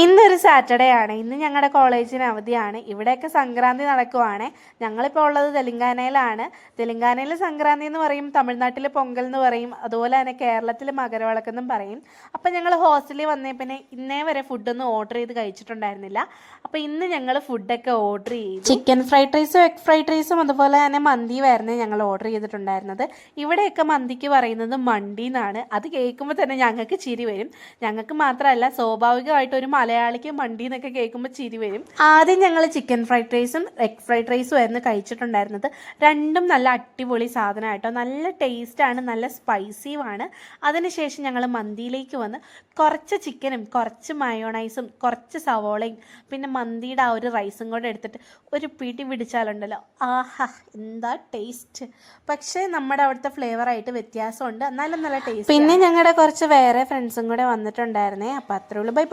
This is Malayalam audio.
ഇന്നൊരു സാറ്റർഡേ ആണ്. ഇന്ന് ഞങ്ങളുടെ കോളേജിന് അവധിയാണ്. ഇവിടെയൊക്കെ സംക്രാന്തി നടക്കുവാണ്. ഞങ്ങളിപ്പോൾ ഉള്ളത് തെലങ്കാനയിലാണ്. തെലങ്കാനയിൽ സംക്രാന്തി എന്ന് പറയും തമിഴ്നാട്ടിൽ പൊങ്കൽ എന്ന് പറയും അതുപോലെ തന്നെ കേരളത്തിൽ മകരവിളക്കെന്നും പറയും. അപ്പം ഞങ്ങൾ ഹോസ്റ്റലിൽ വന്നേ പിന്നെ ഇന്നേ വരെ ഫുഡൊന്നും ഓർഡർ ചെയ്ത് കഴിച്ചിട്ടുണ്ടായിരുന്നില്ല. അപ്പോൾ ഇന്ന് ഞങ്ങൾ ഫുഡൊക്കെ ഓർഡർ ചെയ്തു. ചിക്കൻ ഫ്രൈഡ് റൈസും എഗ് ഫ്രൈഡ് റൈസും അതുപോലെ തന്നെ മന്തിയുമായിരുന്നു ഞങ്ങൾ ഓർഡർ ചെയ്തിട്ടുണ്ടായിരുന്നത്. ഇവിടെയൊക്കെ മന്തിക്ക് പറയുന്നത് മണ്ടി എന്നാണ് അത് കേൾക്കുമ്പോൾ തന്നെ ഞങ്ങൾക്ക് ചിരി വരും. ഞങ്ങൾക്ക് മാത്രമല്ല സ്വാഭാവികമായിട്ട് ഒരു മലയാളിക്ക് മണ്ടി എന്നൊക്കെ കേൾക്കുമ്പോൾ ചിരി വരും. ആദ്യം ഞങ്ങൾ ചിക്കൻ ഫ്രൈഡ് റൈസും എഗ് ഫ്രൈഡ് റൈസും ആയിരുന്നു കഴിച്ചിട്ടുണ്ടായിരുന്നത്. രണ്ടും നല്ല അടിപൊളി സാധനമായിട്ടോ നല്ല ടേസ്റ്റാണ് നല്ല സ്പൈസിയുമാണ് അതിനുശേഷം ഞങ്ങൾ മന്തിയിലേക്ക് വന്ന് കുറച്ച് ചിക്കനും കുറച്ച് മയോണൈസും കുറച്ച് സവോളയും പിന്നെ മന്തിയുടെ ആ ഒരു റൈസും കൂടെ എടുത്തിട്ട് ഒരു പിടി പിടിച്ചാലുണ്ടല്ലോ. ആഹാ എന്താ ടേസ്റ്റ് പക്ഷേ നമ്മുടെ അവിടുത്തെ ഫ്ലേവറായിട്ട് വ്യത്യാസമുണ്ട്. എന്നാലും നല്ല ടേസ്റ്റ് പിന്നെ ഞങ്ങളുടെ കുറച്ച് വേറെ ഫ്രണ്ട്സും കൂടെ വന്നിട്ടുണ്ടായിരുന്നേ. അപ്പം അത്രേ ഉള്ളൂ. ബൈ